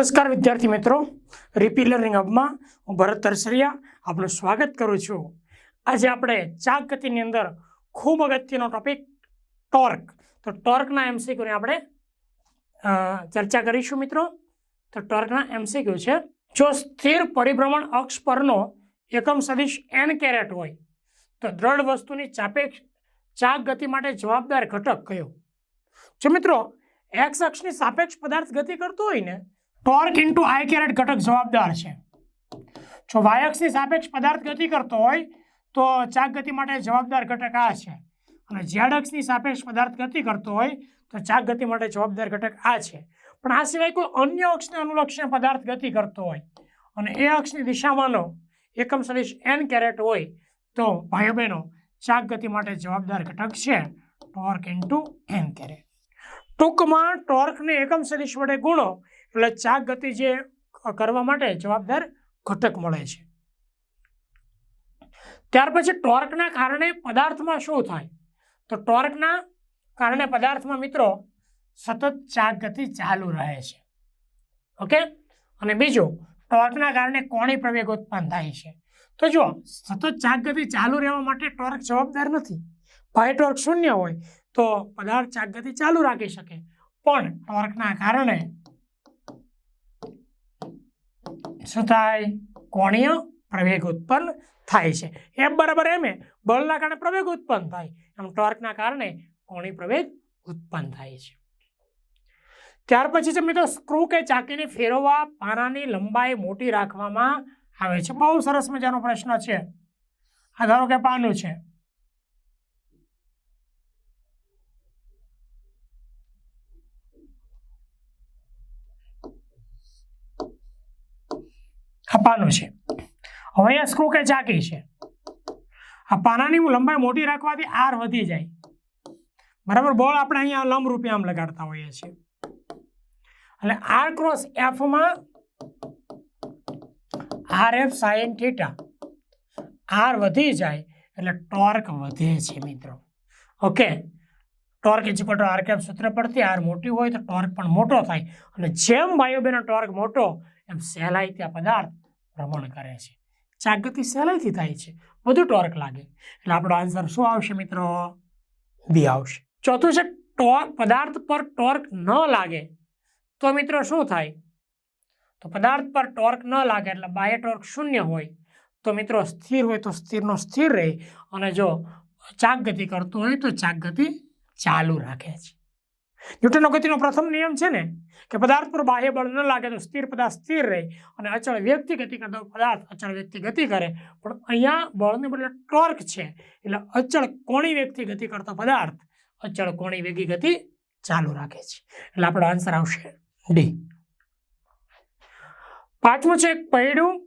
નમસ્કાર વિદ્યાર્થી મિત્રો. રિપી લર્નિંગ હબમાં હું ભરત તરસરિયા આપનું સ્વાગત કરું છું. આજે આપણે ચાક ગતિની અંદર ખૂબ અગત્યનો ટોપિક ટોર્ક તો ટોર્કના એમસીક્યુની આપણે ચર્ચા કરીશું મિત્રો. તો ટોર્કના એમસીક્યુ છે. જો સ્થિર પરિભ્રમણ અક્ષ પરનો એકમ સદિશ એન કેરેટ હોય, તો દ્રઢ વસ્તુની ચાપેક્ષ ચાક ગતિ માટે જવાબદાર ઘટક કયો? જો મિત્રો એક્સ અક્ષની સાપેક્ષ પદાર્થ ગતિ કરતો હોય ને ટોર્ક ઇન્ટુ આઈ કેરેટ ઘટક જવાબદાર છે. જો વાય અક્ષની સાપેક્ષ પદાર્થ ગતિ કરતો હોય, તો ચાક ગતિ માટે જવાબદાર ઘટક આ છે. અને ઝેડ અક્ષની સાપેક્ષ પદાર્થ ગતિ કરતો હોય, તો ચાક ગતિ માટે જવાબદાર ઘટક આ છે. પણ આ સિવાય કોઈ અન્ય અક્ષને અનુલક્ષીને પદાર્થ ગતિ કરતો હોય અને એ અક્ષની દિશામાંનો એકમ સદિશ એન કેરેટ હોય, તો ભાઈઓ બહેનો, ચાક ગતિ માટે જવાબદાર ઘટક છે ટોર્ક ઇન્ટુ એન કેરેટ ટૂંકમાં ટોર્કને એકમ સદિશ વડે ગુણો એટલે ચાક ગતિ જે કરવા માટે જવાબદાર ઘટક મળે છે. ત્યાર પછી ટોર્કના કારણે પદાર્થમાં શું થાય? તો ટોર્કના કારણે પદાર્થમાં મિત્રો સતત ચાક ગતિ ચાલુ રહે છે. ઓકે? અને બીજું, ટોર્કના કારણે કોણી પ્રવેગ ઉત્પન્ન થાય છે. તો જો સતત ચાક ગતિ ચાલુ રહેવા માટે ટોર્ક જવાબદાર નથી. ભાઈ ટોર્ક શૂન્ય હોય તો પદાર્થ ચાક ગતિ ચાલુ રાખી શકે. પણ ટોર્કના કારણે શું થાય? કોણીય પ્રવેગ ઉત્પન્ન થાય છે. એમ બરાબર એમ એ. બળના કારણે પ્રવેગ ઉત્પન્ન થાય. એમ ટોર્કના કારણે કોણી પ્રવેગ ઉત્પન્ન થાય છે. ત્યાર પછી છે મિત્રો, સ્ક્રૂ કે ચાકીને ફેરવવા પાનાની લંબાઈ મોટી રાખવામાં આવે છે. બહુ સરસ મજાનો પ્રશ્ન છે. આ ધારો કે પાનું છે. આ છે. હવે અહીંયા સ્ક્રૂ કે ચાકી છે. આ પાનાની લંબાઈ મોટી રાખવાથી આર વધી જાય. બરાબર? બોલ આપણે અહીંયા લંબ રૂપે આમ લગાડતા હોઈએ છીએ. એટલે R cross એફમાં R F sine theta R વધી જાય એટલે ટોર્ક વધે છે મિત્રો. Okay torque to R cap સૂત્ર પરથી આર મોટી હોય તો ટોર્ક પણ મોટો થાય. અને જેમ ભાઈઓ ટોર્ક મોટો, એમ સહેલાઈ ત્યાં પદાર્થ ભ્રમણ કરે છે. જાગૃતિ સહેલાઈથી થાય છે. વધુ ટોર્ક લાગે. એટલે આપણો આન્સર શું આવશે મિત્રો? બી આવશે. ચોથું છે, ટોર્ક, પદાર્થ પર ટોર્ક ન લાગે. તો મિત્રો શું થાય? તો પદાર્થ પર ટોર્ક ન લાગે એટલે બાહ્ય ટોર્ક શૂન્ય હોય. તો મિત્રો સ્થિર હોય તો સ્થિરનો સ્થિર રહે. અને જો ચાક ગતિ કરતો હોય તો ચાક ગતિ ચાલુ રાખે છે. ન્યૂટનનો ગતિનો પ્રથમ નિયમ છે ને કે પદાર્થ પર બાહ્ય બળ ન લાગે તો સ્થિર પદાર્થ સ્થિર રહે અને અચળ વ્યક્તિ ગતિ કરતો પદાર્થ અચળ વ્યક્તિ ગતિ કરે. પણ અહીંયા બળને બદલે ટોર્ક છે. એટલે અચળ કોણી વ્યક્તિ ગતિ કરતો પદાર્થ અચળ કોણી વેગી ગતિ ચાલુ રાખે છે. એટલે આપણો આન્સર આવશે ડી પાંચમું છે એક પૈડું.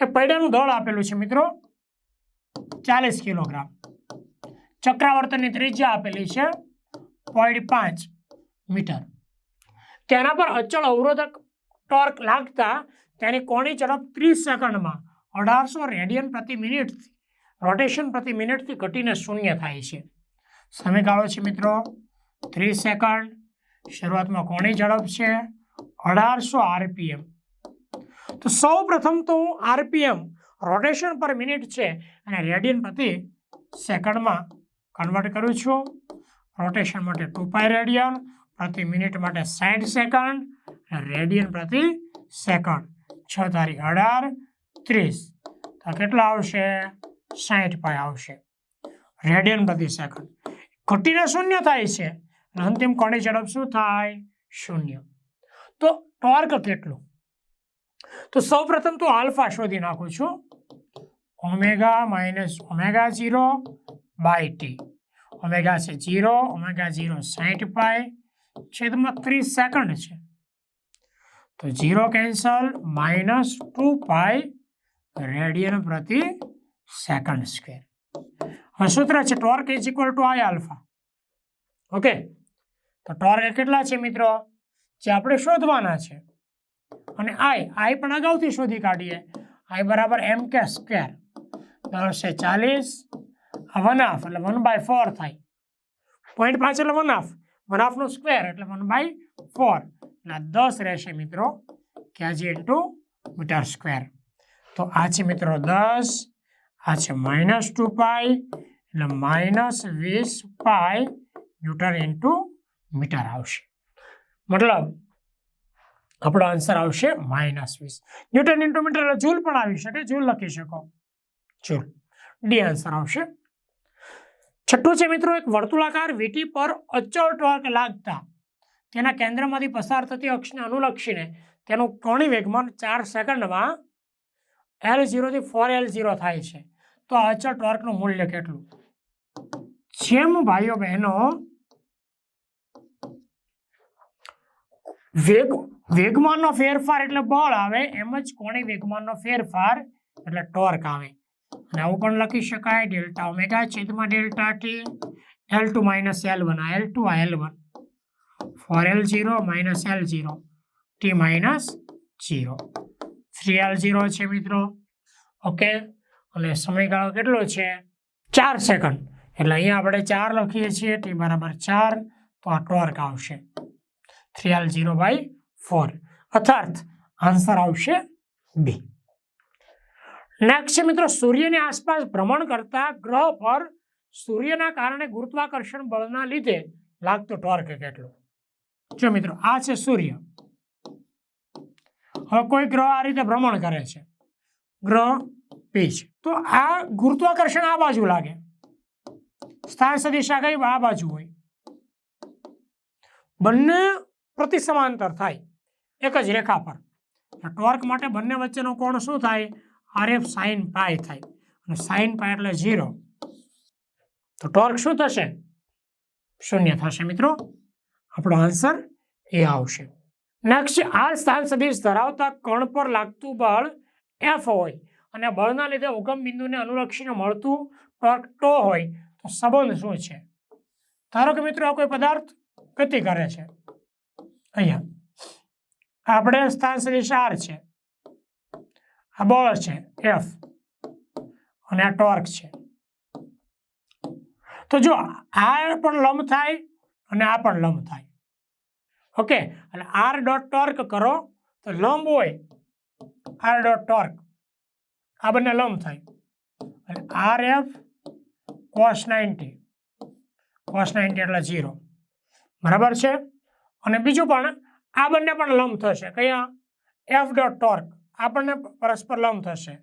એ પૈડાનું દળ આપેલું છે મિત્રો ચાલીસ કિલોગ્રામ. ચક્રાવર્તનની ત્રિજ્યા આપેલી છે. પોઈન્ટ પાંચ. મીટર. તેના પર અચળ અવરોધક ટોર્ક લાગતા તેની કોણી ઝડપ ત્રીસ સેકન્ડમાં અઢારસો રેડિયન પ્રતિ મિનિટથી, રોટેશન પ્રતિ મિનિટથી ઘટીને શૂન્ય થાય છે. સમયગાળો છે મિત્રો, ત્રીસ સેકન્ડ. શરૂઆતમાં કોણી ઝડપ છે અઢારસો આરપીએમ. તો સૌ પ્રથમ તો હું આરપીએમ, રોટેશન પર મિનિટ છે અને રેડિયન પ્રતિ સેકન્ડમાં કન્વર્ટ કરું છું. રોટેશન માટે ટુ પાય રેડિયન પ્રતિ મિનિટ માટે સાઠ સેકન્ડ રેડિયન પ્રતિ સેકન્ડ. છ તારીખ અઢાર, ત્રીસ. તો કેટલા આવશે? સાઠ પાય આવશે. રેડિયન પ્રતિ સેકન્ડ. ઘટીને શૂન્ય થાય છે. અંતિમ કોણી ઝડપ શું થાય? શૂન્ય. તો ટોર્ક કેટલું? તો સૌ પ્રથમ તો આલ્ફા શોધી નાખું છું. Omega minus omega zero by T. Omega છે જીરો ઓમેગા ઝીરો સાઠ પાય છેદમાં ત્રીસ સેકન્ડ છે. તો zero cancel minus two pi radian પ્રતિ સેકન્ડ સ્ક્વેર. હવે સૂત્ર છે torque is equal to I alpha okay તો ટોર્ક કેટલા છે મિત્રો? જે આપણે શોધવાના છે. અને આઈ આઈ પણ અગાઉથી શોધી કાઢીએ. આઈ બરાબર એમ કે સ્ક્વેર દસ ચાલીસ. વન હાફ એટલે વન બાય ફોર થાય. પોઈન્ટ પાંચ એટલે વન હાફ વન હાફનું સ્ક્વેર એટલે વન બાય ફોર. એટલે દસ રહેશે મિત્રો કેજી ઇન્ટુ મીટર સ્ક્વેર. તો આ છે મિત્રો દસ, આ છે માઇનસ ટુ પાય એટલે માઇનસ વીસ પાય ન્યૂટન ઇન્ટુ મીટર આવશે. મતલબ આપણો આન્સર આવશે માઇનસ વીસ. ન્યૂટન ઇન્ટુ મીટર જૂલ પણ આવી શકે, જૂલ લખી શકો. જૂલ. ડી આન્સર આવશે છઠ્ઠું છે મિત્રો એક વર્તુળાકાર વીટી પર અચળ ટોર્ક લાગતા. તેના કેન્દ્રમાંથી પસાર થતી અક્ષને અનુલક્ષીને તેનું કોણી વેગમાન ચાર સેકન્ડમાં એલ ઝીરોથી ફોર એલ ઝીરો થાય છે. તો અચળ ટોર્કનું મૂલ્ય કેટલું? જેમ ભાઈઓ બહેનો, વેગ, વેગમાનનો ફેરફાર એટલે બળ આવે, એમ જ કોણી વેગમાનનો ફેરફાર એટલે ટોર્ક આવે. અને આવું પણ લખી શકાય. ડેલ્ટા ઓમેગા છેદમાં delta T. L two minus L one, આ એલ ટુ, આ L one. Four L zero, minus L zero. T minus zero. Three L zero છે મિત્રો. ઓકે? અને સમયગાળો કેટલો છે? ચાર સેકન્ડ. એટલે અહીંયા આપણે ચાર લખીએ છીએ, ટી બરાબર ચાર, તો આ ટોર્ક આવશે. Three L zero by four. અર્થાર્થ answer આવશે બી. નેક્સ્ટ મિત્રો, સૂર્યની આસપાસ ભ્રમણ કરતા ગ્રહ પર સૂર્યના કારણે ગુરુત્વાકર્ષણ બળના લીધે લાગતો ટોર્ક કેટલો? જો મિત્રો, આ છે સૂર્ય. હવે કોઈ ગ્રહ આ રીતે ભ્રમણ કરે છે? ગ્રહ પી છે. તો આ ગુરુત્વાકર્ષણ આ બાજુ લાગે. સ્થાન સદિશા કઈ? આ બાજુ હોય. બંને પ્રતિ સમાંતર થાય. એક જ રેખા પર. ટોર્ક માટે બંને વચ્ચેનો કોણ શું થાય? આર એફ સાઇન પાય થાય. અને સાઇન પાય એટલે ઝીરો. તો ટોર્ક શું થશે? શૂન્ય થશે મિત્રો. આપણો આન્સર એ આવશે. નેક્સ્ટ આ સ્થાન સદિશ ધરાવતા કણ પર લાગતું બળ એફ હોય. અને બળના લીધે ઉગમ બિંદુને અનુલક્ષીને મળતું ટોર્ક ટો હોય. તો સંબંધ શું છે? ધારો કે મિત્રો આ કોઈ પદાર્થ ગતિ કરે છે. અહીંયા. આપણે સ્થાન સદિશ આર છે. આ બળ છે એફ અને આ ટોર્ક છે. તો જો આ પણ લંબ થાય અને આ પણ લંબ થાય. ઓકે અને આર ડોટ ટોર્ક કરો, તો લંબ હોય આર ડોટ ટોર્ક આ બંને લંબ થાય. અને R F cos ninety cos ninety એટલે ઝીરો બરાબર છે? અને બીજું પણ, આ બંને પણ લંબ થશે. કયા? એફ ડોટ ટોર્ક આપણને પરસ્પર લંબ થશે.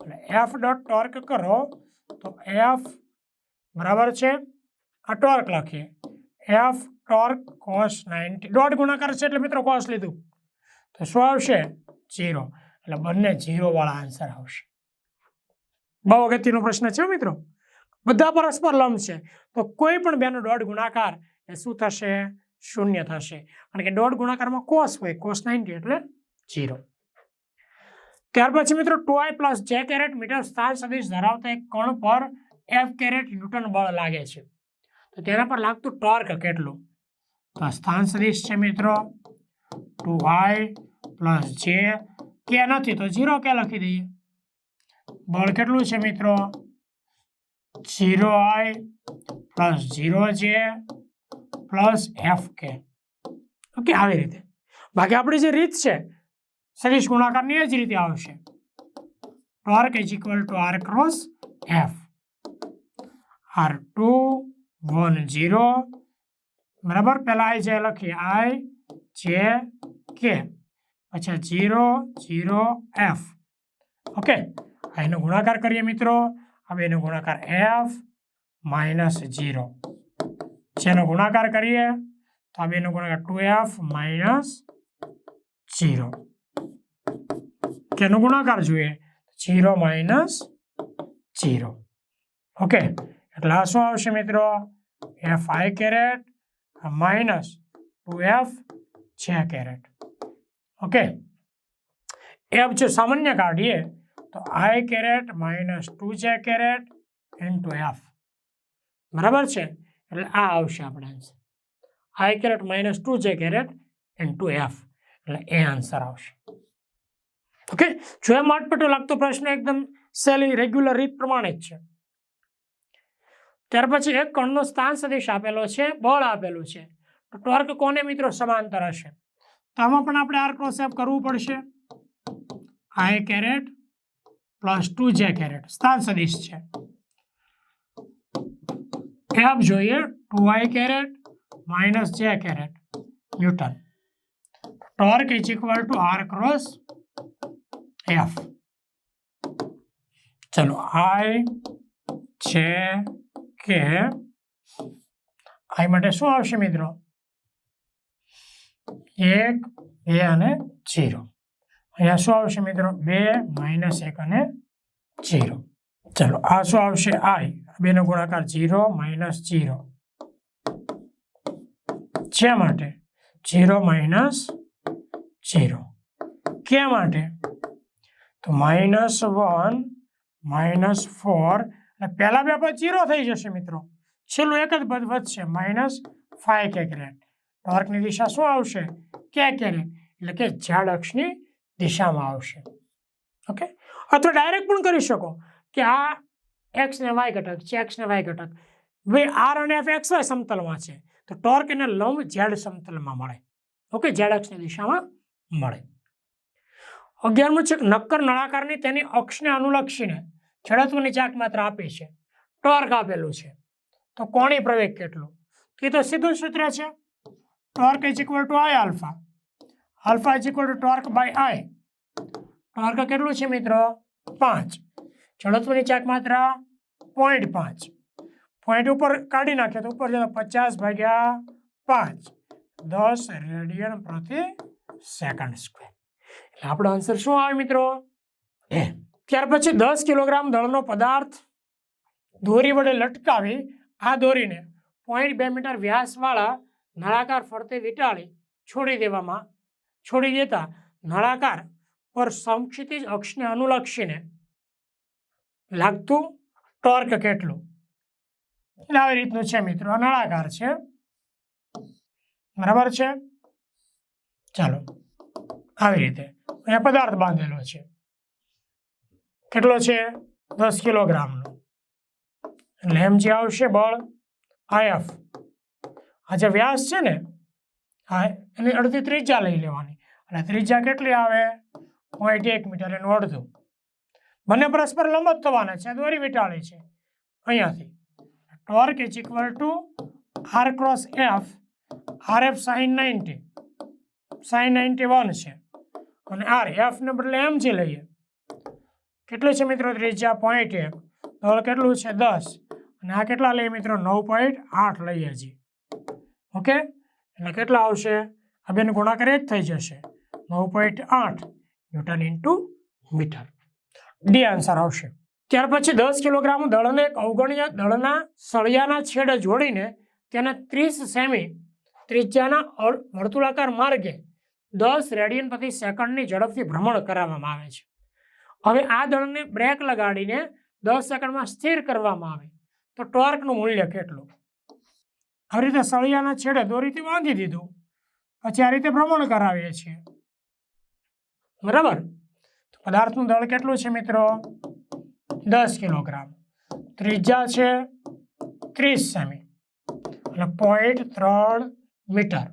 એટલે એફ ડોટ ટોર્ક કરો, તો એફ બરાબર છે, આ ટોર્ક લખીએ. એફ ટોર્ક કોસ નાઇન્ટી દોઢ ગુણાકાર છે એટલે મિત્રો કોસ લીધું. તો શું આવશે? ઝીરો એટલે બંને ઝીરોવાળા આન્સર આવશે. બહુ અગત્યનો પ્રશ્ન છે મિત્રો. બધા પરસ્પર લંબ છે. તો કોઈ પણ બેનો દોઢ ગુણાકાર એ શું થશે? શૂન્ય થશે. કારણ કે દોઢ ગુણાકારમાં કોસ હોય કોસ નાઇન્ટી એટલે ઝીરો ત્યાર પછી મિત્રો two I plus J caret metre સ્થાન સદિશ ધરાવતા એક કણ પર એફ કેરેટ ન્યૂટન બળ લાગે છે. તો તેના પર લાગતું ટોર્ક કેટલું? તો સ્થાન સદિશ છે મિત્રો ટુ આઈ પ્લસ જે કે નથી, તો ઝીરો કે લખી દઈએ? બળ કેટલું છે મિત્રો? Zero I plus zero J plus F K. Okay, આવી રીતે. બાકી આપણી જે રીત છે સદિશ ગુણાકારની એ જ રીતે આવશે. Torque is equal to R cross F R two one zero બરાબર? પહેલાં આઈ જે લખીએ આઈ જે કે પછી ઝીરો ઝીરો એફ ઓકે આ એનો ગુણાકાર કરીએ મિત્રો. હવે એનો ગુણાકાર એફ માઇનસ ઝીરો જેનો ગુણાકાર કરીએ, તો આ બેનો ગુણાકાર ટુ એફ માઇનસ ઝીરો કેનો ગુણાકાર જોઈએ ઝીરો માઇનસ ઝીરો ઓકે એટલે આ શું આવશે મિત્રો F I caret minus two F છે કેરેટ ઓકે એફ જો સામાન્ય કાઢીએ તો I caret minus two J caret into F બરાબર છે એટલે આ આવશે આપણે answer I caret minus two J caret into F એટલે એ આન્સર આવશે ઓકે જો એમ અટપટો લાગતો પ્રશ્ન એકદમ સહેલી રેગ્યુલર રીત પ્રમાણે જ છે. ત્યાર પછી એક કણનો સ્થાન સદિશ આપેલો છે, બળ આપેલું છે. તો ટોર્ક કોને મિત્રો સમાંતર હશે? તો આમાં પણ આપણે આર ક્રોસ એફ કરવું પડશે. I caret plus two J caret સ્થાન સદિશ છે. એફ જોઈએ two I caret minus J caret newton. Torque is equal to R cross F ચલો આઈ છે કે આઈ માટે શું આવશે મિત્રો? એક, બે અને જીરો અહીંયા શું આવશે મિત્રો? બે માઇનસ એક અને જીરો ચલો, આ શું આવશે? આઈ બેનો ગુણાકાર જીરો માઇનસ જીરો શા માટે? જીરો માઇનસ જીરો ક્યાં માટે? તો માઇનસ વન માઇનસ ફોર એટલે પહેલા બે પદ જીરો થઈ જશે મિત્રો. છેલ્લું એક જ પદ વધશે. માઇનસ ફાઈવ કે ગ્રેડ ટોર્કની દિશા શું આવશે? કે કેરેટ એટલે કે ઝાડ અક્ષની દિશામાં આવશે. ઓકે અથવા ડાયરેક્ટ પણ કરી શકો કે આ એક્સ ને વાય ઘટક છે એક્સ ને વાય ઘટક. ભાઈ આર અને એફ એક્સ વાય સમતલમાં છે. તો ટોર્ક એને લંબ ઝેડ સમતલમાં મળે. ઓકે ઝેડ અક્ષની દિશામાં મળે. અગિયારમું છે, નક્કર નળાકારની તેની અક્ષને અનુલક્ષીને જડત્વની ચાક માત્ર આપી છે. ટોર્ક આપેલું છે. તો કોણી પ્રવેગ કેટલો? એ તો સીધું સૂત્ર છે. Torque is equal to I alpha alpha is equal to torque by I torque કેટલું છે મિત્રો? પાંચ. જડત્વની ચાક માત્ર પોઈન્ટ પાંચ. પોઈન્ટ ઉપર કાઢી નાખીએ તો ઉપર જતો પચાસ ભાગ્યા પાંચ. દસ રેડિયન પ્રતિ સેકન્ડ સ્ક્વેર એટલે આપણો આન્સર શું આવે મિત્રો? ત્યાર પછી દસ કિલોગ્રામ દળનો પદાર્થ દોરી વડે લટકાવી આ દોરીને પોઈન્ટ બે મીટર વ્યાસવાળા નળાકાર ફરતે વીંટાળી છોડી દેવામાં. છોડી દેતા નળાકાર પર સમક્ષિતિજ અક્ષને અનુલક્ષીને લાગતું ટોર્ક કેટલું? એટલે આવી રીતનું છે મિત્રો આ નળાકાર છે. બરાબર છે? ચાલો. આવી રીતે. અહીંયા પદાર્થ બાંધેલો છે. કેટલો છે? દસ કિલોગ્રામનો. એટલે એમ જે આવશે બળ આઈએફ આ જે વ્યાસ છે ને હા એની અડધી ત્રિજ્યા લઈ લેવાની. અને ત્રિજ્યા કેટલી આવે? પોઈન્ટ એક મીટર, એનું અડધું. બંને પરસ્પર લંબ જ થવાના છે. દોરી વીંટાળી છે. અહીંયાથી. Torque is equal to R cross F R F sine ninety sine ninety one છે. અને આર એફને બદલે એમ જે લઈએ. કેટલું છે મિત્રો ત્રિજ્યા પોઈન્ટ એક? દળ કેટલું છે? દસ. અને આ કેટલા લઈએ મિત્રો? નવ પોઈન્ટ આઠ લઈએ છીએ. ઓકે? એટલે કેટલા આવશે? આ બેનો ગુણાકાર એક થઈ જશે. નવ પોઈન્ટ આઠ newton into metre. D answer આવશે. ત્યાર પછી દસ કિલોગ્રામ દળને એક અવગણ્ય દળના સળિયાના છેડે જોડીને તેને ત્રીસ સેમી ત્રિજ્યાના વર્તુળાકાર માર્ગે દસ રેડિયન પ્રતિ સેકન્ડની ઝડપથી ભ્રમણ કરાવવામાં આવે છે. હવે આ દળને બ્રેક લગાડીને દસ સેકન્ડમાં સ્થિર કરવામાં આવે. તો ટોર્કનું મૂલ્ય કેટલું? આવી રીતે સળિયાના છેડે દોરીથી બાંધી દીધું. પછી આ રીતે ભ્રમણ કરાવીએ છીએ. બરાબર? તો પદાર્થનું દળ કેટલું છે મિત્રો? દસ કિલોગ્રામ. ત્રિજ્યા છે ત્રીસ સેમી. અને પોઈન્ટ ત્રણ મીટર.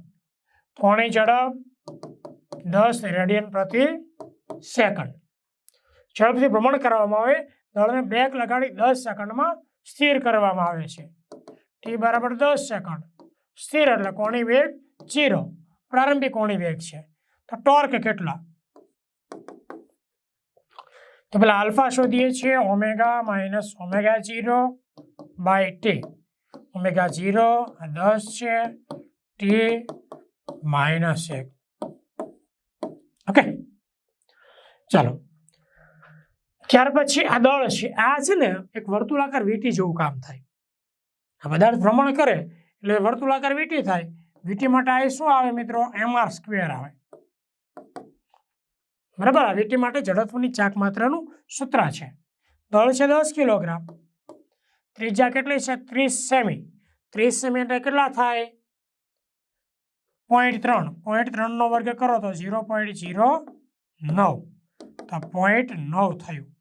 કોણી ઝડપ દસ રેડિયન પ્રતિ સેકન્ડ ઝડપથી ભ્રમણ કરવામાં આવે. દળને બ્રેક લગાડી દસ સેકન્ડમાં સ્થિર કરવામાં આવે છે. ટી બરાબર દસ સેકન્ડ સ્થિર એટલે કોણી વેગ જીરો પ્રારંભિક કોણી વેગ છે. તો ટોર્ક કેટલા? તો પેલા આલ્ફા શોધીએ છીએ. Omega minus omega zero by T omega zero આ દસ છે. ટી માઇનસ એક. ઓકે. ચાલો. ત્યાર પછી આ દળ છે. આ છે ને એક વર્તુળાકાર વીટી જેવું કામ થાય. આ પદાર્થ ભ્રમણ કરે એટલે વર્તુળાકાર વીટી થાય. વીટી માટે આ શું આવે મિત્રો? એમ આર સ્ક્વેર આવે. બરાબર? આ વીટી માટે જડત્વની ચાક માત્રાનું સૂત્ર છે. દળ છે દસ કિલોગ્રામ. ત્રિજ્યા કેટલી છે? ત્રીસ સેમી. ત્રીસ સેમી એટલે કેટલા થાય? પોઈન્ટ ત્રણ. પોઈન્ટ ત્રણનો વર્ગ કરો તો ઝીરો પોઈન્ટ ઝીરો નવ. તો પોઈન્ટ નવ થયું.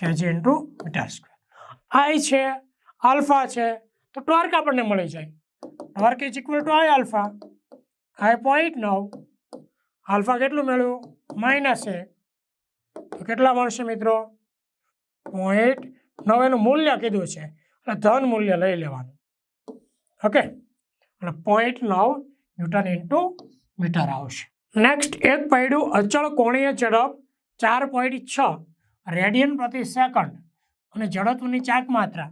KG into metre square I છે આલ્ફા છે, તો ટોર્ક આપણને મળી જાય. Torque is equal to I alpha I point નવ. આલ્ફા કેટલું મેળવ્યું? માઇનસ એક. તો કેટલા મળશે મિત્રો? પોઈન્ટ નવ એનું મૂલ્ય કીધું છે. એટલે ધન મૂલ્ય લઈ લેવાનું. ઓકે? અને પોઈન્ટ નવ ન્યૂટન ઇન્ટુ મીટર આવશે. નેક્સ્ટ એક પૈડું અચળ કોણીય ઝડપ ચાર પોઈન્ટ છ રેડિયન પ્રતિ સેકન્ડ અને જડત્વની ચાક માત્રા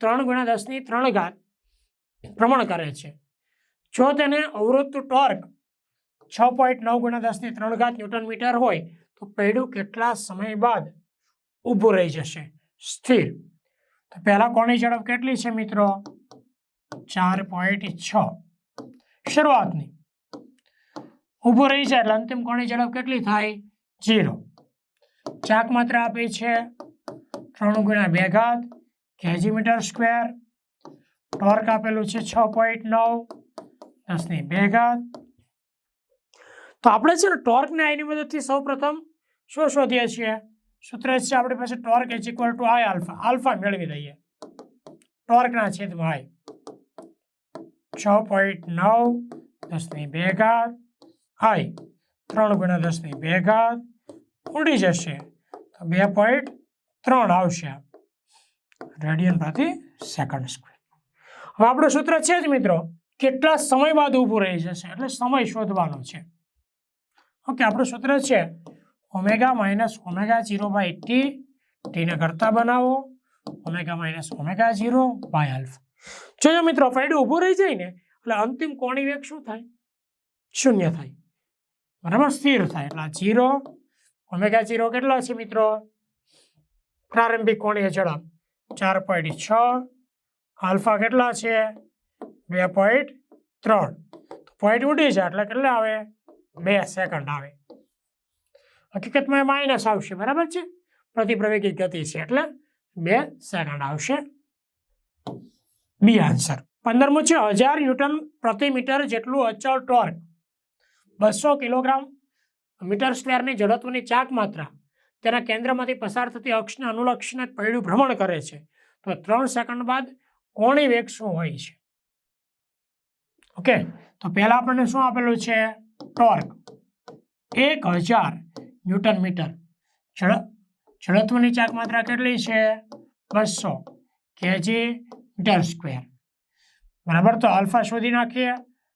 ત્રણ ગુણ્યા દસની ત્રણ ઘાત પ્રમાણ કરે છે. જો તેને અવરોધ ટોર્ક છ પોઈન્ટ નવ ગુણ્યા દસની ત્રણ ઘાત ન્યૂટન મીટર હોય, તો પૈડું કેટલા સમય બાદ ઊભું રહી જશે? સ્થિર. તો પહેલાં કોની ઝડપ કેટલી છે મિત્રો? ચાર પોઈન્ટ છ. શરૂઆતની. ઊભું રહી છે એટલે અંતિમ કોણી ઝડપ કેટલી થાય? જીરો ચાક માત્ર આપી છે ત્રણ ગુણ્યા બે ઘાત કેજી મીટર સ્ક્વેર. ટોર્ક આપેલું છે છ પોઈન્ટ નવ દસની બે ઘાત. તો આપણે છે ને ટોર્કને આઈની મદદથી સૌપ્રથમ શું શોધીએ છીએ? સૂત્ર છે આપણી પાસે torque is equal to I alpha alpha મેળવી દઈએ. ટોર્કના છેદમાં આઈ છ પોઈન્ટ નવ દસની બે ઘાત આઈ. ત્રણ ગુણ્યા દસની બે ઘાત ઉડી જશે. તો બે પોઈન્ટ ત્રણ આવશે. રેડિયન પ્રતિ સેકન્ડ સ્ક્વેર. હવે આપણું સૂત્ર છે જ મિત્રો, કેટલા સમય બાદ ઊભું રહી જશે? એટલે સમય શોધવાનો છે. ઓકે, આપણું સૂત્ર છે omega minus omega zero by T. ટીને કરતા બનાવો. Omega minus omega zero by alpha. જોજો મિત્રો ફાયડું ઊભું રહી જાય ને, એટલે અંતિમ કોણી વેગ શું થાય? શૂન્ય થાય. બરાબર? સ્થિર થાય. એટલે જીરો, ઓમેગા જીરો કેટલા છે મિત્રો? પ્રારંભિક કોણીય ઝડપ ચાર પોઈન્ટ છ, આલ્ફા કેટલા છે? બે પોઈન્ટ ત્રણ. પોઈન્ટ ઉડી છે એટલે કેટલા આવે? બે સેકન્ડ આવે. હકીકતમાં માઇનસ આવશે. બરાબર છે? પ્રતિપ્રવેગી ગતિ છે એટલે બે સેકન્ડ આવશે. બી આન્સર પંદરમું છે, હજાર ન્યૂટન પ્રતિ મીટર જેટલું અચળ ટોર્ક. બસો કિલોગ્રામ મીટર સ્ક્વેરની જડત્વની ચાક માત્રા. તેના કેન્દ્રમાંથી પસાર થતી અક્ષને અનુલક્ષીને પૈડું ભ્રમણ કરે છે. તો ત્રણ સેકન્ડ બાદ કોણી વેગ શું હોય છે? ઓકે, તો પહેલા આપણને શું આપેલું છે? ટોર્ક. એક હજાર ન્યૂટન મીટર. જડત્વની ચાક માત્રા કેટલી છે? બસો. કેજી મીટર સ્ક્વેર બરાબર તો આલ્ફા શોધી નાખીએ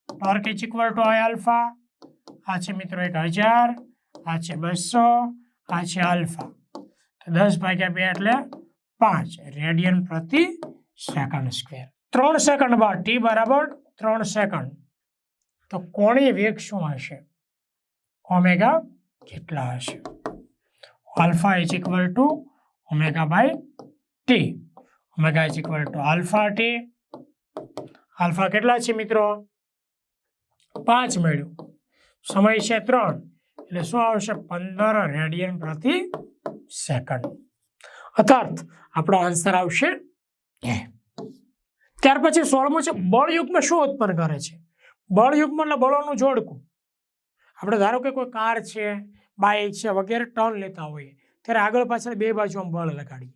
torque is equal to I alpha આ છે મિત્રો એક હજાર આ છે બસો આ છે આલ્ફા તો દસ ભાગ્યા બે એટલે પાંચ રેડિયન પ્રતિ સેકન્ડ સ્ક્વેર ત્રણ સેકન્ડ બાદ ટી બરાબર ત્રણ સેકન્ડ તો કોણીય વેગ શું હશે ઓમેગા કેટલા હશે alpha is equal to omega by T omega is equal to alpha T alpha કેટલા છે મિત્રો? પાંચ મળ્યું. સમય છે ત્રણ. એટલે શું આવશે? પંદર રેડિયન પ્રતિ સેકન્ડ અર્થાત આપણો આન્સર આવશે ત્યાર પછી સોળમો છે, બળયુગમાં શું ઉત્પન્ન કરે છે? બળયુગમાં એટલે બળોનું જોડકું. આપણે ધારો કે કોઈ કાર છે, બાઇક છે, વગેરે ટર્ન લેતા હોઈએ, ત્યારે આગળ પાછળ બે બાજુ આમ બળ લગાડીએ.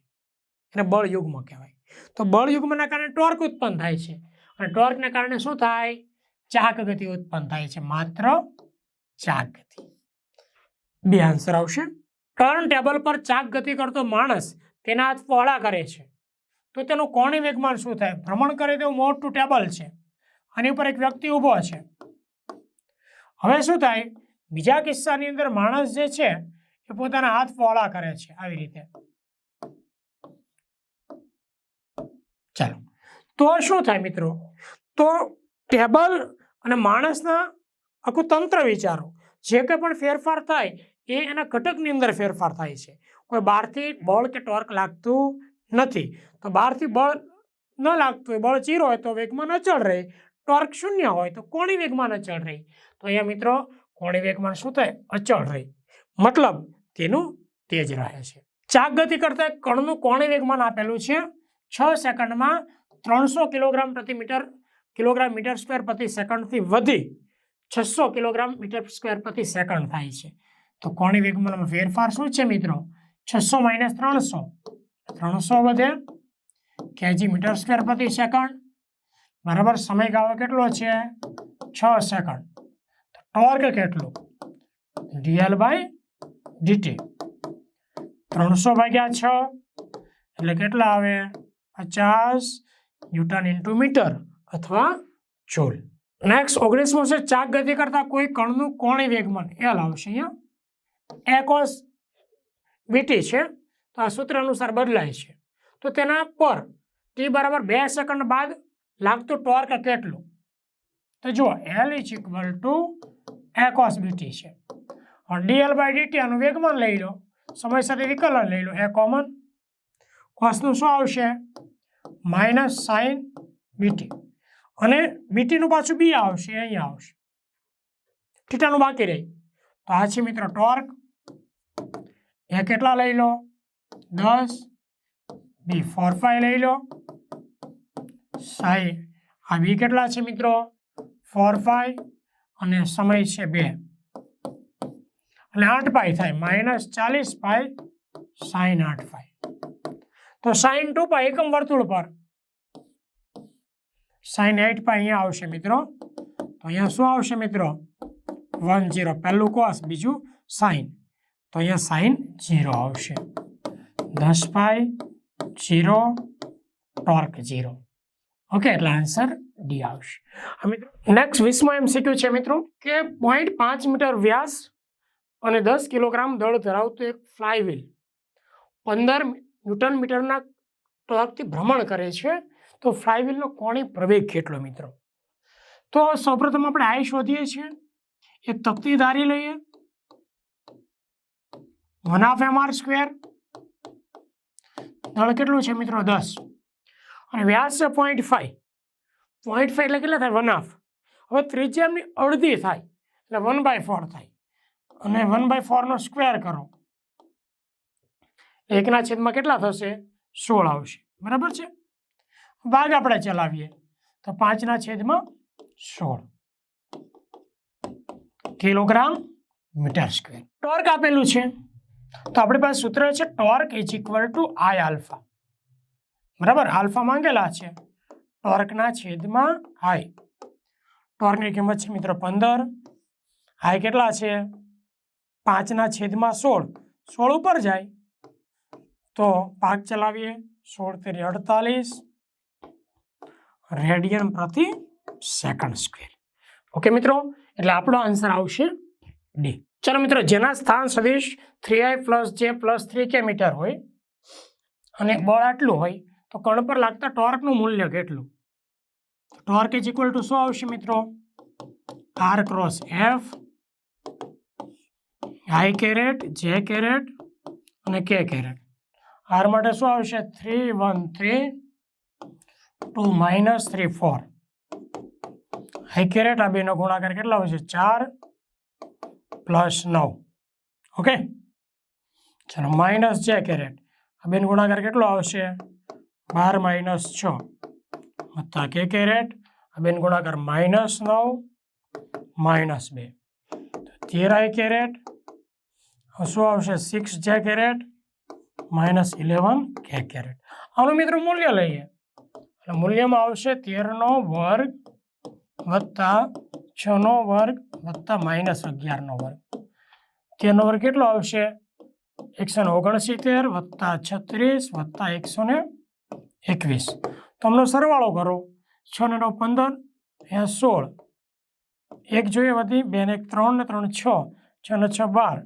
એને બળયુગમાં કહેવાય. તો બળયુગ્મના કારણે ટોર્ક ઉત્પન્ન થાય છે. અને ટોર્કના કારણે શું થાય? ચાક ગતિ ઉત્પન્ન થાય છે. માત્ર ચાક ગતિ બે આન્સર આવશે. ટર્ન ટેબલ પર ચાક ગતિ કરતો માણસ તેના હાથ પહોળા કરે છે. તો તેનું કોણી વેગમાન શું થાય? ભ્રમણ કરે તેવું મોટું ટેબલ છે. આની ઉપર એક વ્યક્તિ ઊભો છે. હવે શું થાય? બીજા કિસ્સાની અંદર માણસ જે છે, એ પોતાના હાથ પહોળા કરે છે. આવી રીતે. ચાલો. તો શું થાય મિત્રો? તો ટેબલ અને માણસના આખું તંત્ર વિચારો. જે કંઈ પણ ફેરફાર થાય, એ એના ઘટકની અંદર ફેરફાર થાય છે. કોઈ બહારથી બળ કે ટોર્ક લાગતું નથી. તો બહારથી બળ ન લાગતું હોય બળ ચીરો હોય તો વેગમાં અચળ રહે. ટોર્ક શૂન્ય હોય તો કોણી વેગમાન અચળ રહે. તો અહીંયા મિત્રો, કોણી વેગમાન શું થાય? અચળ રહે. મતલબ તેનું તેજ રહે છે. ચાક ગતિ કરતા કણનું કોણી વેગમાન આપેલું છે. છ સેકન્ડમાં ત્રણસો કિલોગ્રામ પ્રતિ મીટર, કિલોગ્રામ મીટર સ્ક્વેર પ્રતિ સેકન્ડથી વધી છસો કિલોગ્રામ મીટર સ્ક્વેર પ્રતિ સેકન્ડ થાય છે. તો કોણી વેગમાનમાં ફેરફાર શું છે મિત્રો? છસો માઇનસ ત્રણસો. ત્રણસો વધે કેજી મીટર સ્ક્વેર પ્રતિ સેકન્ડ. બરાબર સમયગાળો કેટલો છે? છ સેકન્ડ. તો ટોર્ક કેટલું? DL by DT. ત્રણસો ભાગ્યા છ એટલે કેટલા આવે? પચાસ ન્યૂટન ઇન્ટુ મીટર અથવા જૂલ. નેક્સ્ટ ઓગણીસમો છે ચાક ગતિ કરતા કોઈ કણનું કોણી વેગમાન. એલ આવશે અહીંયા. એકોસ બીટી છે. તો આ સૂત્ર અનુસાર બદલાય છે. તો તેના પર ટી બરાબર બે સેકન્ડ બાદ લાગતું ટોર્ક કેટલું તો જુઓ L is equal to a cos BT છે. ડીએલ બાય ડીટી આનું વેગમાન લઈ લો. સમય સાથે વિકલન લઈ લો. એ કોમન કોસનું શું આવશે? Minus sine BT. અને બીટીનું પાછું બી આવશે અહીંયા આવશે. થીટાનું બાકી રહી. તો આ છે મિત્રો ટોર્ક. એ કેટલા લઈ લો? દસ. બી ફોર ફાઈવ લઈ લો. સાઈ આ બી કેટલા છે મિત્રો? ફોર ફાઈવ અને સમય છે બે. એટલે આઠ પાઈ થાય. માઇનસ ચાલીસ પાઈ સાઈન આઠ પાઈ તો સાઈન ટુ પાય એકમ વર્તુળ પર. સાઈન એટ પાય અહીંયા આવશે મિત્રો. તો અહીંયા શું આવશે મિત્રો? વન જીરો પહેલું કોસ બીજું સાઈન. તો અહીંયા સાઈન જીરો આવશે. દસ pi zero torque zero okay, એટલે આન્સર ડી આવશે. મિત્રો નેક્સ્ટ વીસમાં એમ શીખ્યું છે મિત્રો. કે પોઈન્ટ પાંચ મીટર વ્યાસ અને દસ કિલોગ્રામ દળ ધરાવતું એક ફ્લાયવ્હીલ પંદર ન્યૂટન મીટરના ટોર્કથી ભ્રમણ કરે છે, તો ફ્લાયવ્હીલનો કોણી પ્રવેગ કેટલો મિત્રો? તો સૌપ્રથમ આપણે આઈ શોધીએ છીએ. એક તકતી ધારી લઈએ. One half M R square. દળ કેટલું છે મિત્રો? દસ. અને વ્યાસ છે પોઈન્ટ ફાઈવ પોઈન્ટ ફાઈવ એટલે કેટલા થાય? વન હાફ હવે ત્રિજ્યાની અડધી થાય. એટલે વન બાય ફોર થાય. અને વન બાય ફોરનો સ્ક્વેર કરો. એકના છેદમાં કેટલા થશે? સોળ આવશે. બરાબર છે? ભાગ આપણે ચલાવીએ. તો પાંચના છેદમાં સોળ. Kilogram metre square. ટોર્ક આપેલું છે. તો આપણી પાસે સૂત્ર છે torque is equal to I alpha બરાબર? આલ્ફા માંગેલા છે. ટોર્કના છેદમાં આઈ ટોર્કની કિંમત છે મિત્રો પંદર. આઈ કેટલા છે? પાંચના છેદમાં સોળ. સોળ ઉપર જાય. તો ભાગ ચલાવીએ. સોળ તેરી અડતાલીસ. રેડિયન પ્રતિ સેકન્ડ સ્ક્વેર. ઓકે મિત્રો, એટલે આપણો આન્સર આવશે ડી ચલો મિત્રો, જેના સ્થાન સદીશ three I plus J plus three K metre હોય અને બળ આટલું હોય, તો કણ પર લાગતા ટોર્કનું મૂલ્ય કેટલું? ટોર્ક ઇઝ ઇક્વલ ટુ શું આવશે મિત્રો? R cross F I caret J caret અને કે કેરેટ આર માટે શું આવશે three one three two minus three four I caret આ બેનો ગુણાકાર કેટલા આવશે ચાર પ્લસ નવ ઓકે ચલો માઇનસ જે કેરેટ આ બેનો ગુણાકાર કેટલો આવશે બાર માઇનસ છ વત્તા કે કેરેટ આ બેન ગુણાકાર માઇનસ નવ માઇનસ બે તેર આઈ કેરેટ શું આવશે six J caret minus eleven K caret. આનું મિત્રો મૂલ્ય લઈએ. એટલે મૂલ્યમાં આવશે તેરનો વર્ગ વત્તા છનો વર્ગ વત્તા માઇનસ અગિયારનો વર્ગ. તેરનો વર્ગ કેટલો આવશે? એકસો ને ઓગણસિત્તેર વત્તા છત્રીસ વત્તા એકસો ને એકવીસ. તમનો સરવાળો કરો. છ ને નવ પંદર, અહીંયા સોળ. એક જોઈએ વધી બે ને એક, ત્રણ ને ત્રણ છ. છ ને છ બાર.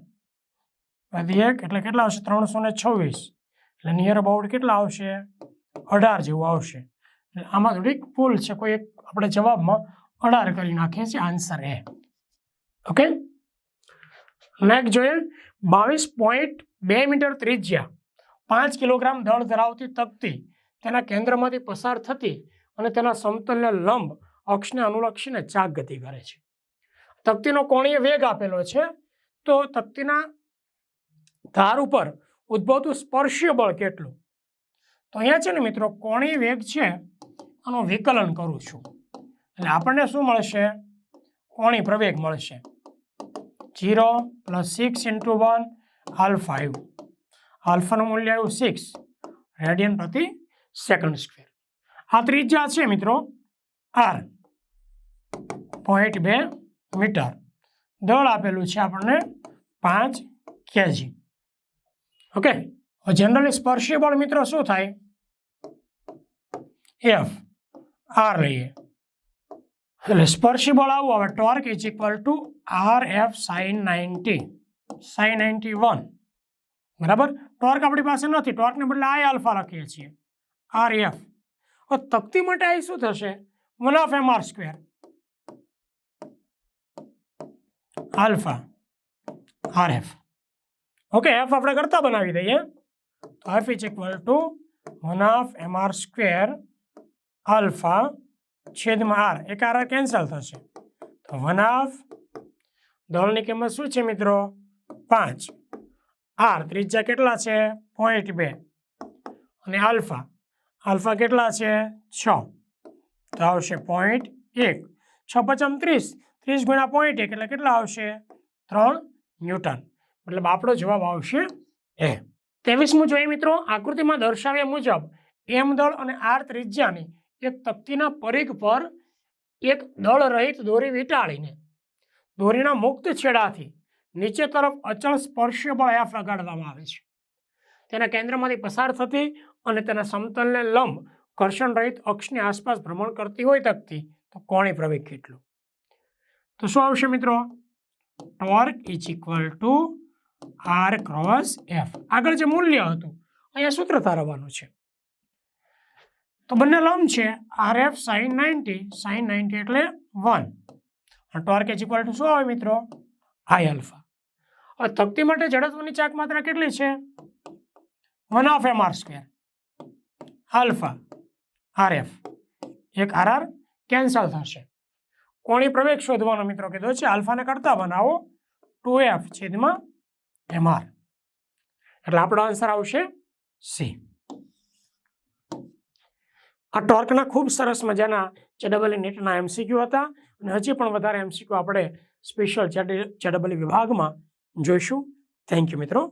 વધી એક એટલે કેટલા આવશે? ત્રણસો ને છવ્વીસ. એટલે નિયર અબાઉટ કેટલા આવશે? અઢાર જેવું આવશે. એટલે આમાં થોડીક ભૂલ છે. કોઈ એક આપણે જવાબમાં અઢાર કરી નાખીએ છીએ. આન્સર એ. ઓકે નેક્સ્ટ જોઈએ. બાવીસ પોઈન્ટ બે મીટર ત્રિજ્યા. પાંચ કિલોગ્રામ દળ ધરાવતી તકતી તેના કેન્દ્રમાંથી પસાર થતી અને તેના સમતલને લંબ અક્ષને અનુલક્ષીને ચાક ગતિ કરે છે. તકતીનો કોણીય વેગ આપેલો છે. તો તકતીના ધાર ઉપર ઉદ્ભવતું સ્પર્શીય બળ કેટલું? તો અહીંયા છે ને મિત્રો, કોણી વેગ છે, આનું વિકલન કરું છું. એટલે આપણને શું મળશે? કોણી પ્રવેગ મળશે. Zero plus six into one alpha આવ્યું આલ્ફાનું મૂલ્ય આવ્યું સિક્સ. રેડિયન પ્રતિ સેકન્ડ સ્ક્વેર. આ ત્રિજ્યા છે મિત્રો, આર. પોઈન્ટ બે મીટર. દળ આપેલું છે આપણને પાંચ કેજી. ઓકે જનરલી સ્પર્શી બળ મિત્રો શું થાય? એફ આર લઈએ એટલે સ્પર્શી બળ આવું. હવે torque is equal to R F sine ninety sine ninety one બરાબર? ટોર્ક આપણી પાસે નથી. ટોર્કને બદલે આઈ આલ્ફા લખીએ છીએ. આર એફ તકતી માટે આ શું થશે? One of M R square alpha R F okay F આપણે કરતા બનાવી દઈએ તો F is equal to one of M R square alpha છેદમાં આર એક આર કેન્સલ થશે તો વન ઓફ દળની કિંમત શું છે મિત્રો પાંચ આર ત્રિજ્યા કેટલા છે પોઈન્ટ બે અને આલ્ફા આલ્ફા કેટલા છે છ તો આવશે પોઈન્ટ એક છ પચમ ત્રીસ ત્રીસ ગુણ્યા પોઈન્ટ એક એટલે કેટલા આવશે ત્રણ ન્યૂટન મતલબ આપણો જવાબ આવશે એ. ત્રેવીસમું જોઈએ મિત્રો, આકૃતિમાં દર્શાવ્યા મુજબ એમ દળ અને આર ત્રિજ્યાની એક તકતીના પરિઘ પર એક દળ રહિત દોરી વીંટાળીને દોરીના મુક્ત છેડાથી નીચે તરફ અચળ સ્પર્શ્ય બળ એફ લગાડવામાં આવે છે. તેના કેન્દ્રમાંથી પસાર થતી અને તેના સમતલને લંબ ઘર્ષણ રહિત અક્ષની આસપાસ ભ્રમણ કરતી હોય તકતી, તો કોણી પ્રવેગ કેટલું? તો શું આવશે મિત્રો? Torque is equal to R cross F આગળ જે મૂલ્ય હતું, અહીંયા સૂત્ર તારવવાનું છે. તો બંને લંબ છે R F sine ninety sine ninety એટલે one torque is equal to શું આવે મિત્રો? આઈ અલ્ફા હવે તકતી માટે જડત્વની ચાક માત્રા કેટલી છે? One of M R square alpha R F એક આર આર કેન્સલ થશે. કોણી પ્રવેગ શોધવાનો મિત્રો કીધો છે, આલ્ફાને કરતા બનાવો. ટુ એફ છેદમાં એમ આર એટલે આપણો આન્સર આવશે સી આ ટોર્કના ખૂબ સરસ મજાના ચેડબલ નેટના એમસીક્યુ હતા અને હજી પણ વધારે એમસીક્યુ આપણે સ્પેશિયલ ચેડબલ વિભાગમાં જોઈશું. થેન્ક યુ મિત્રો.